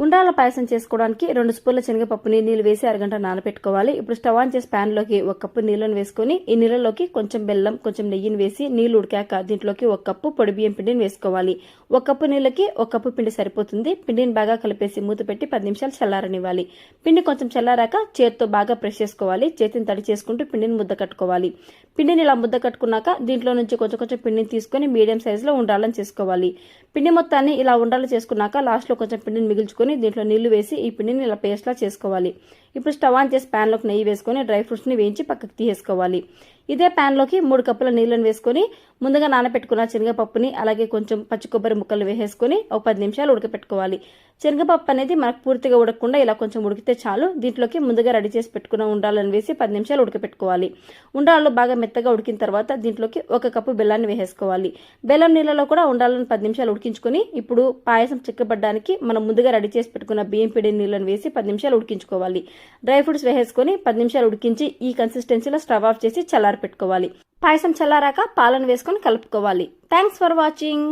ఉండాల పాయసం చేసుకోవడానికి రెండు స్పూన్ల శనగపప్పుని నీళ్ళు వేసి అరగంట నానబెట్టుకోవాలి ఇప్పుడు స్టవ్ ఆన్ చేసి ప్యాన్లోకి లోకి ఒక కప్పు నీళ్ళను వేసుకొని ఈ నీళ్ళలోకి కొంచెం బెల్లం కొంచెం నెయ్యిని వేసి నీళ్ళు ఉడికాక దీంట్లోకి ఒక కప్పు పొడి బియ్యం పిండిని వేసుకోవాలి. ఒక కప్పు నీళ్ళకి ఒక కప్పు పిండి సరిపోతుంది. పిండిని బాగా కలిపేసి మూత పెట్టి పది నిమిషాలు చల్లారనివ్వాలి. పిండి కొంచెం చల్లారాక చేతితో బాగా ప్రెస్ చేసుకోవాలి. చేతిని తడి చేసుకుంటూ పిండిని ముద్ద కట్టుకోవాలి. పిండిని ఇలా ముద్ద కట్టుకున్నాక దీంట్లో నుంచి కొంచెం కొంచెం పిండిని తీసుకొని మీడియం సైజులో ఉండాలని చేసుకోవాలి. పిండి మొత్తాన్ని ఇలా ఉండాలి చేసుకున్నాక లాస్ట్లో కొంచెం పిండిని మిగుల్చుకొని దీంట్లో నీళ్ళు వేసి ఈ పిండిని ఇలా పేస్ట్లా చేసుకోవాలి. ఇప్పుడు స్టవ్ ఆన్ చేసి ప్యాన్లోకి నెయ్యి వేసుకొని డ్రై ఫ్రూట్స్ని వేయించి పక్కకు తీసేసుకోవాలి. ఇదే ప్యాన్లోకి మూడు కప్పుల నీళ్ళని వేసుకొని ముందుగా నానబెట్టుకున్న శనగపప్పుని అలాగే కొంచెం పచ్చి కొబ్బరి ముక్కలు వేసేసుకొని ఒక పది నిమిషాలు ఉడకపెట్టుకోవాలి. శనగపప్పు అనేది మనకు పూర్తిగా ఉడకకుండా ఇలా కొంచెం ఉడికితే చాలు. దీంట్లోకి ముందుగా రెడీ చేసి పెట్టుకున్న ఉండాలని వేసి పది నిమిషాలు ఉడకపెట్టుకోవాలి. ఉండాలు బాగా మెత్తగా ఉడికిన తర్వాత దీంట్లోకి ఒక కప్పు బెల్లాన్ని వేసేసుకోవాలి. బెల్లం నీళ్ళలో కూడా ఉండాలని పది నిమిషాలు ఉడికించుకొని ఇప్పుడు పాయసం చిక్కబడ్డానికి మనం ముందుగా రెడీ చేసి పెట్టుకున్న బియ్యం పిడి నీళ్ళని వేసి పది నిమిషాలు ఉడికించుకోవాలి. డ్రై ఫ్రూట్స్ వేసేసుకొని పది నిమిషాలు ఉడికించి ఈ కన్సిస్టెన్సీలో స్టవ్ ఆఫ్ చేసి చల్లారి పెట్టుకోవాలి పాయసం చల్లారాక పాలను వేసుకొని కలుపుకోవాలి. Thanks for watching.